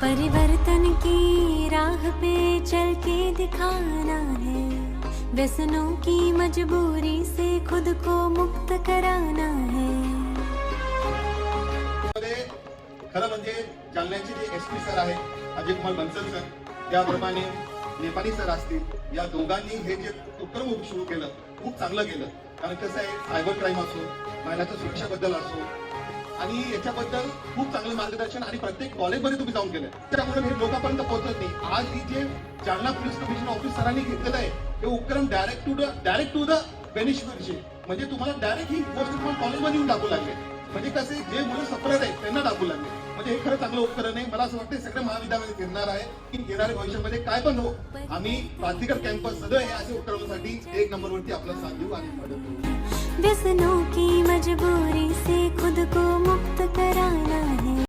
परिवर्तन की राह पे चल के दिखाना है। व्यसनों की मजबूरी से खुद को मुक्त कराना है। खरं म्हणजे जालन्याचे जे एस पी सर आहेत अजय कुमार बन्सल सर त्याप्रमाणे नेपाळी सर असतील या दोघांनी हे जे उपक्रम सुरू केलं खूप चांगलं केलं. कारण कसं आहे सायबर क्राईम असो महिलाच्या सुरक्षेबद्दल असो आणि याच्याबद्दल खूप चांगलं मार्गदर्शन आणि प्रत्येक कॉलेजमध्ये तुम्ही जाऊन केलं त्यामुळे हे लोकांपर्यंत पोहोचत नाही. आज ही जे जालना पोलीस कमिशन ऑफिसरांनी घेतलेलं आहे हे उपक्रम direct to the direct to the beneficiary म्हणजे तुम्हाला डायरेक्ट ही गोष्ट तुम्हाला कॉलेजमध्ये येऊन दाखवू लागले. म्हणजे कसे जे मुलं सफर आहेत त्यांना दाखवू लागले. म्हणजे हे खरं चांगलं उपकरण आहे. मला असं वाटतं सगळ्या महाविद्यालयामध्ये फिरणार आहे की येणाऱ्या भविष्यामध्ये काय पण हो आम्ही प्रांतिकर कॅम्पस सदैव हे असे उपक्रमासाठी एक नंबरवरती आपला साथ देऊ आणि मदत करू.